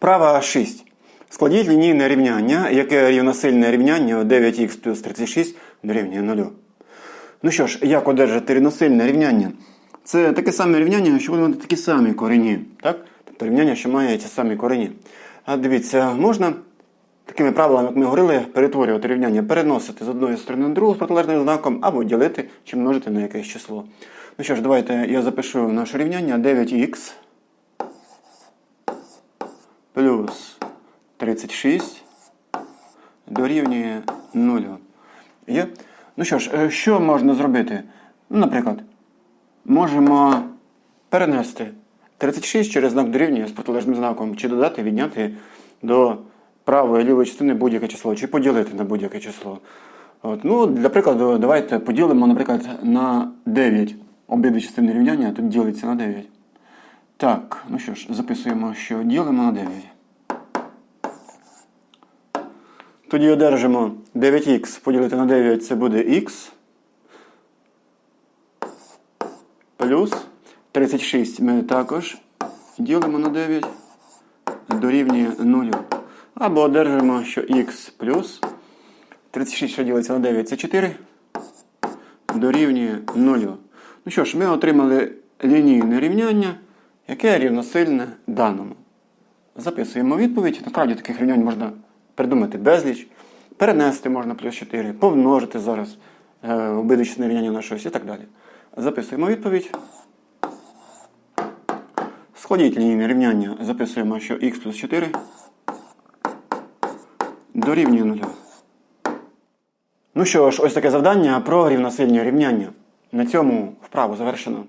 Вправа 6. Складіть лінійне рівняння, яке рівносильне рівняння 9х плюс 36 дорівнює 0. Ну що ж, як одержати рівносильне рівняння? Це таке саме рівняння, що буде мати такі самі корені. Так? Тобто рівняння, що має ті самі корені. А дивіться, можна такими правилами, як ми говорили, перетворювати рівняння, переносити з одної сторони на другу з протилежним знаком, або ділити чи множити на якесь число. Ну що ж, давайте я запишу наше рівняння 9х плюс 36 дорівнює 0. Є? Ну що ж, е, що можна зробити? Ну, наприклад, можемо перенести 36 через знак дорівнює з протилежним знаком, чи додати, відняти до правої лівої частини будь-яке число, чи поділити на будь-яке число. От, ну, Для прикладу, давайте поділимо, наприклад, на 9. Обидві частини рівняння тут ділиться на 9. Так, ну що ж, записуємо, що ділимо на 9. Тоді одержимо 9х поділити на 9 це буде х. Плюс 36 ми також ділимо на 9 дорівнює 0. Або одержимо, що х плюс 36, що ділиться на 9, це 4 дорівнює 0. Ну що ж, ми отримали лінійне рівняння, яке рівносильне даному. Записуємо відповідь. Насправді таких рівнянь можна придумати безліч. Перенести можна плюс 4, помножити зараз е, частини рівняння на щось і так далі. Записуємо відповідь. Складіть лінійне рівняння. Записуємо, що х плюс 4 дорівнює 0. Ну що ж, ось таке завдання про рівносильні рівняння. На цьому вправу завершено.